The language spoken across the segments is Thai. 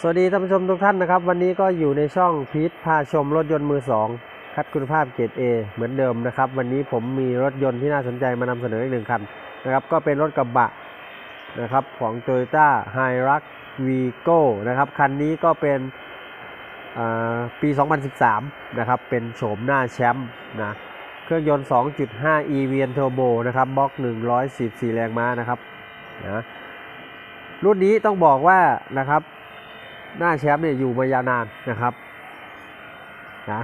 สวัสดีท่านผู้ชมทุกท่านนะครับ วันนี้ก็อยู่ในช่องพีทพาชมรถยนต์มือสองคัดคุณภาพเกรด A เหมือนเดิมนะครับ วันนี้ผมมีรถยนต์ที่น่าสนใจมานำเสนออีกหนึ่งคันนะครับ ก็เป็นรถกระบะนะครับของ Toyota Hilux Vigo นะครับคันนี้ก็เป็นอ่าปี 2013 นะครับ เป็นโฉมหน้าแชมป์นะเครื่องยนต์ 2.5 e v n Turbo นะครับบล็อก 114 แรงม้านะครับนะรุ่นนี้ต้องบอกว่านะครับ หน้าแชมป์เนี่ยอยู่มายาวนานนะครับนะ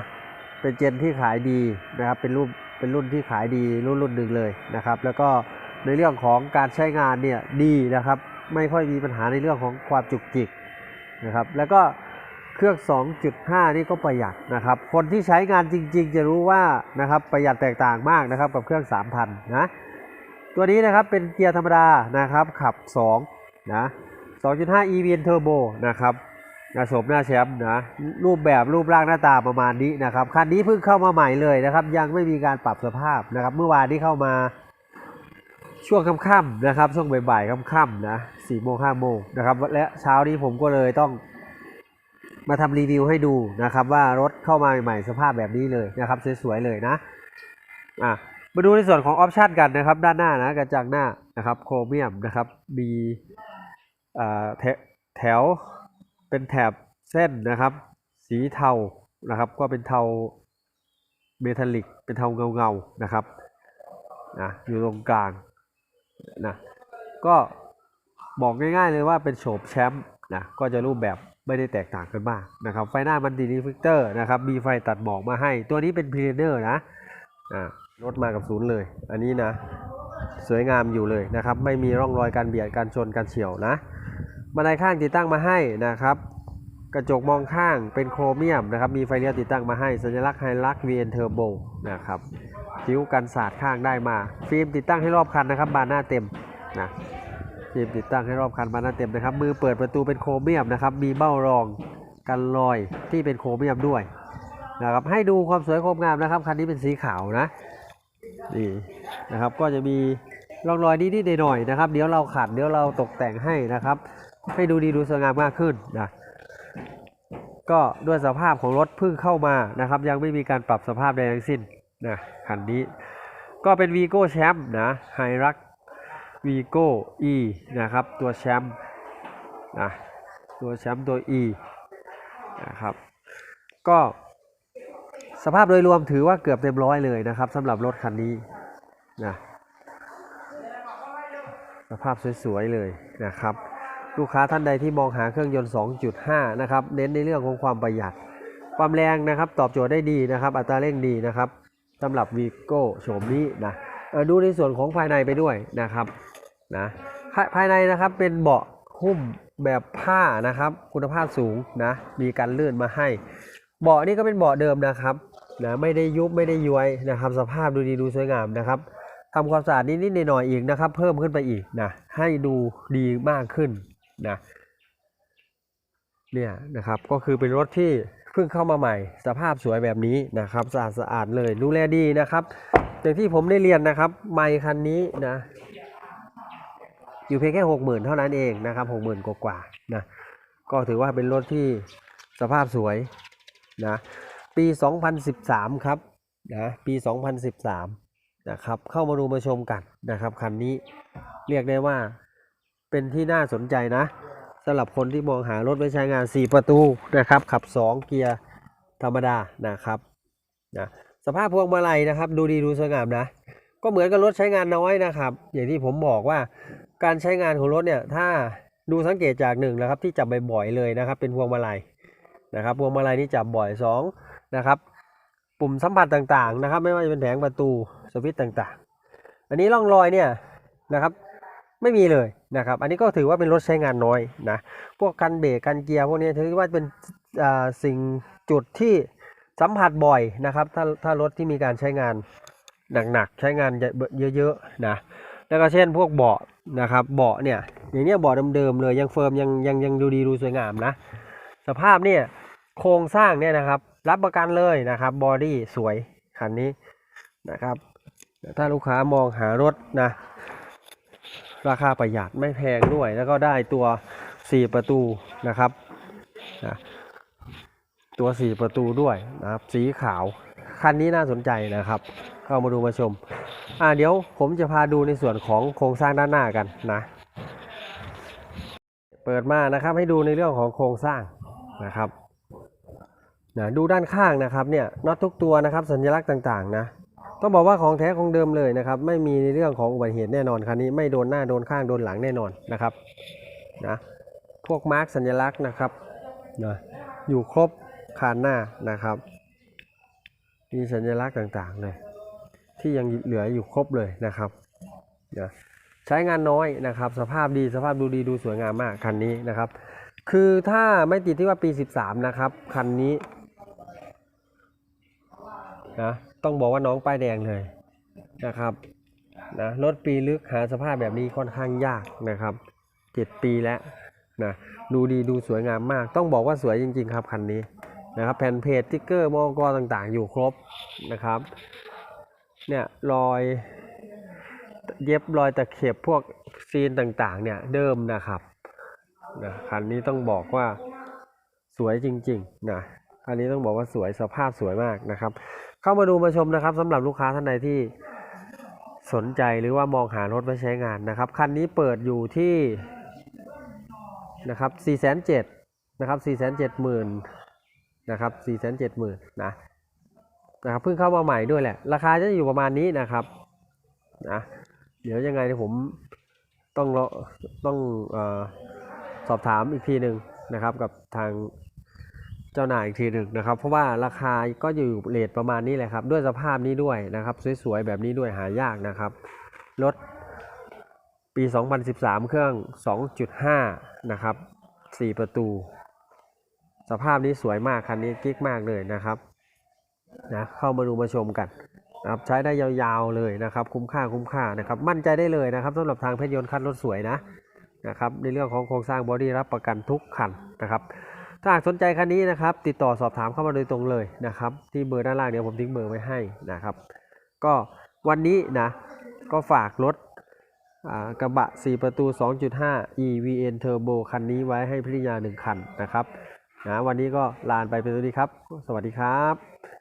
เป็นเจนที่ขายดีนะครับเป็นรุ่นเป็นรุ่นที่ขายดีรุ่นรุ่นหนึ่งเลยนะครับ แล้วก็ในเรื่องของการใช้งานเนี่ยดีนะครับ ไม่ค่อยมีปัญหาในเรื่องของความจุกจิกนะครับ แล้วก็เครื่อง 2.5 นี่ก็ประหยัดนะครับ คนที่ใช้งานจริง ๆ จะรู้ว่านะครับประหยัดแตกต่างมากนะครับกับเครื่อง 3,000 นะ ตัวนี้นะครับเป็นเกียร์ธรรมดานะครับขับ2นะ2.5 e v n Turbo นะครับ นะโฉมหน้าแชมป์นะรูปแบบรูปร่างหน้าตาประมาณนี้นะครับคันนี้เพิ่งเข้ามาใหม่เลยนะครับ ยังไม่มีการปรับสภาพนะครับ เมื่อวานที่เข้ามาช่วงค่ำๆนะครับ ช่วงบ่ายๆค่ำๆนะสี่โมงห้าโมงนะครับ และเช้านี้ผมก็เลยต้องมาทำรีวิวให้ดูนะครับ ว่ารถเข้ามาใหม่ๆสภาพแบบนี้เลยนะครับ สวยๆเลยนะอะมาดูในส่วนของออปชันกันนะครับ ด้านหน้านะกระจังหน้านะครับ โครเมียมนะครับมีอ่าแถแถว เป็นแถบเส้นนะครับ สีเทานะครับ ก็เป็นเทาเมทัลลิก เป็นเทาเงาเงาๆนะครับนะอยู่ตรงกลางนะก็บอกง่ายๆเลยว่าเป็นโฉมแชมป์นะก็จะรูปแบบไม่ได้แตกต่างกันมากนะครับ ไฟหน้ามันดีลิฟิกเตอร์นะครับ มีไฟตัดหมอกมาให้ ตัวนี้เป็นพรีเนอร์นะอ่ารถมากับศูนย์เลย อันนี้นะ สวยงามอยู่เลยนะครับ ไม่มีร่องรอยการเบียดการชนการเฉียวนะ บันไดข้างติดตั้งมาให้นะครับ กระจกมองข้างเป็นโครเมียมนะครับ มีไฟเลี้ยวติดตั้งมาให้ สัญลักษณ์ไฮลัก VN Turbo นะครับคิ้วกันสาดข้างได้มา ฟิล์มติดตั้งให้รอบคันนะครับ บานหน้าเต็มนะฟิล์มติดตั้งให้รอบคันบานหน้าเต็มนะครับ มือเปิดประตูเป็นโครเมียมนะครับ มีเบ้ารองกันรอยที่เป็นโครเมียมด้วยนะครับให้ดูความสวยความงามนะครับคันนี้เป็นสีขาวนะนี่นะครับก็จะมีร่องรอยนิดๆหน่อยๆนะครับ เดี๋ยวเราขัดเดี๋ยวเราตกแต่งให้นะครับ ให้ดูดีดูสวยงามมากขึ้นนะก็ด้วยสภาพของรถเพิ่งเข้ามานะครับ ยังไม่มีการปรับสภาพใดทั้งสิ้นนะคันนี้ก็เป็น Vigo แชมป์นะไฮรัก Vigo E นะครับตัวแชมป์นะตัวแชมป์ตัว E นะครับก็สภาพโดยรวมถือว่าเกือบเต็มร้อยเลยนะครับสำหรับรถคันนี้นะสภาพสวยๆเลยนะครับ ลูกค้าท่านใดที่มองหาเครื่องยนต์ 2.5 นะครับ เน้นในเรื่องของความประหยัด ความแรงนะครับ ตอบโจทย์ได้ดีนะครับ อัตราเร่งดีนะครับสำหรับ v ีโก้โฉมนี้นะดูในส่วนของภายในไปด้วยนะครับนะภายภายในนะครับเป็นเบาะหุ้มแบบผ้านะครับ คุณภาพสูงนะมีการลื่นมาให้ เบาะนี่ก็เป็นเบาะเดิมนะครับนะไม่ได้ยุบไม่ได้ย้วยนะครับ สภาพดูดีดูสวยงามนะครับทำความสะอาดนิดๆหน่อยๆอีกนะครับ เพิ่มขึ้นไปอีกนะให้ดูดีมากขึ้น นะเนี่ยนะครับก็คือเป็นรถที่เพิ่งเข้ามาใหม่ สภาพสวยแบบนี้นะครับสะอาดสะอาดเลยดูแลดีนะครับอย่างที่ผมได้เรียนนะครับไมค์คันนี้นะอยู่เพียงแค่หกหมื่นเท่านั้นเองนะครับหกหมื่นกว่าๆนะก็ถือว่าเป็นรถที่สภาพสวยนะปี 2013 ครับนะปี 2013 นะครับเข้ามาดูมาชมกันนะครับคันนี้เรียกได้ว่า เป็นที่น่าสนใจนะสำหรับคนที่มองหารถไว้ใช้งาน 4 ประตูนะครับ ขับ 2 เกียร์ธรรมดานะครับนะสภาพพวงมาลัยนะครับ ดูดีดูสวยงามนะ ก็เหมือนกับรถใช้งานน้อยนะครับ อย่างที่ผมบอกว่าการใช้งานของรถเนี่ยถ้าดูสังเกตจากหนึ่งนะครับ ที่จับบ่อยๆเลยนะครับ เป็นพวงมาลัยนะครับพวงมาลัยนี่จับบ่อยสองนะครับปุ่มสัมผัสต่างๆนะครับ ไม่ว่าจะเป็นแผงประตูสวิตช์ต่างๆ อันนี้ร่องรอยเนี่ยนะครับ ไม่มีเลยนะครับ อันนี้ก็ถือว่าเป็นรถใช้งานน้อยนะ พวกกันเบรกกันเกียร์พวกนี้ถือว่าเป็นสิ่งจุดที่สัมผัสบ่อยนะครับ ถ้าถ้ารถที่มีการใช้งานหนักๆ ใช้งานเยอะๆนะ แล้วก็เช่นพวกเบาะนะครับเบาะเนี่ยอย่างเนี้ยเบาะเดิมๆเลยยังเฟิร์มยังยังยังดูดีดูสวยงามนะ สภาพเนี่ยโครงสร้างเนี่ยนะครับ รับประกันเลยนะครับบอดี้สวยคันนี้นะครับ ถ้าลูกค้ามองหารถนะ ราคาประหยัดไม่แพงด้วย แล้วก็ได้ตัว 4 ประตูนะครับนะตัวสี่ประตูด้วยนะครับสีขาว คันนี้น่าสนใจนะครับ เข้ามาดูมาชม อ่าเดี๋ยวผมจะพาดูในส่วนของโครงสร้างด้านหน้ากันนะ เปิดมานะครับให้ดูในเรื่องของโครงสร้างนะครับนะดูด้านข้างนะครับเนี่ยน็อตทุกตัวนะครับสัญลักษณ์ต่างๆนะ ต้องบอกว่าของแท้ของเดิมเลยนะครับ ไม่มีในเรื่องของอุบัติเหตุแน่นอนคันนี้ไม่โดนหน้าโดนข้างโดนหลังแน่นอนนะครับนะพวกมาร์กสัญลักษณ์นะครับนะอยู่ครบคานหน้านะครับ มีสัญลักษณ์ต่างๆเลยที่ยังเหลืออยู่ครบเลยนะครับนะใช้งานน้อยนะครับ สภาพดีสภาพดูดีดูสวยงามมากคันนี้นะครับ คือถ้าไม่ติดที่ว่าปี 13 นะครับ คันนี้นะ ต้องบอกว่าน้องป้ายแดงเลยนะครับนะรถปีลึกหาสภาพแบบนี้ค่อนข้างยากนะครับ7ปีแล้วนะดูดีดูสวยงามมาก ต้องบอกว่าสวยจริง ๆ ครับคันนี้นะครับแผ่นเพจติ๊กเกอร์มอกอต่างๆ อยู่ครบนะครับเนี่ยรอยเย็บรอยตะเข็บพวกซีนต่างๆ เนี่ยเดิมนะครับนะคันนี้ต้องบอกว่าสวยจริงๆนะคันนี้ต้องบอกว่าสวยสภาพสวยมากนะครับ เข้ามาดูมาชมนะครับสำหรับลูกค้าท่านใดที่สนใจหรือว่ามองหารถไว้ใช้งานนะครับ คันนี้เปิดอยู่ที่นะครับ4 7 0 0 0นะครับ4 7 0 0 0 0นะครับ4 7 0 0 0 0นะนะครับเพิ่งเข้ามาใหม่ด้วยแหละ ราคาจะอยู่ประมาณนี้นะครับนะเดี๋ยวยังไงผมต้องรอต้องอสอบถามอีกทีหนึ่งนะครับกับทาง เจ้านายอีกทีหนึ่งนะครับ เพราะว่าราคาก็อยู่เลทประมาณนี้แหละครับ ด้วยสภาพนี้ด้วยนะครับ สวยๆ แบบนี้ด้วยหายากนะครับรถปี 2013 เครื่อง 2.5 นะครับ 4 ประตู สภาพนี้สวยมากคันนี้กิ๊กมากเลยนะครับนะเข้ามาดูมาชมกันนะครับใช้ได้ยาวๆเลยนะครับ คุ้มค่าคุ้มค่านะครับ มั่นใจได้เลยนะครับสำหรับทางเพชรยนต์คันรถสวยนะนะครับ ในเรื่องของโครงสร้างบอดี้รับประกันทุกคันนะครับ ถ้าหากสนใจคันนี้นะครับ ติดต่อสอบถามเข้ามาโดยตรงเลยนะครับ ที่เบอร์ด้านล่างเดี๋ยวผมทิ้งเบอร์ไว้ให้นะครับ ก็วันนี้นะ ก็ฝากรถกระบะ 4 ประตู 2.5 EVN Turbo คันนี้ไว้ให้พิริยา 1 คันนะครับนะวันนี้ก็ลานไปเป็นตัวนี้ครับ สวัสดีครับ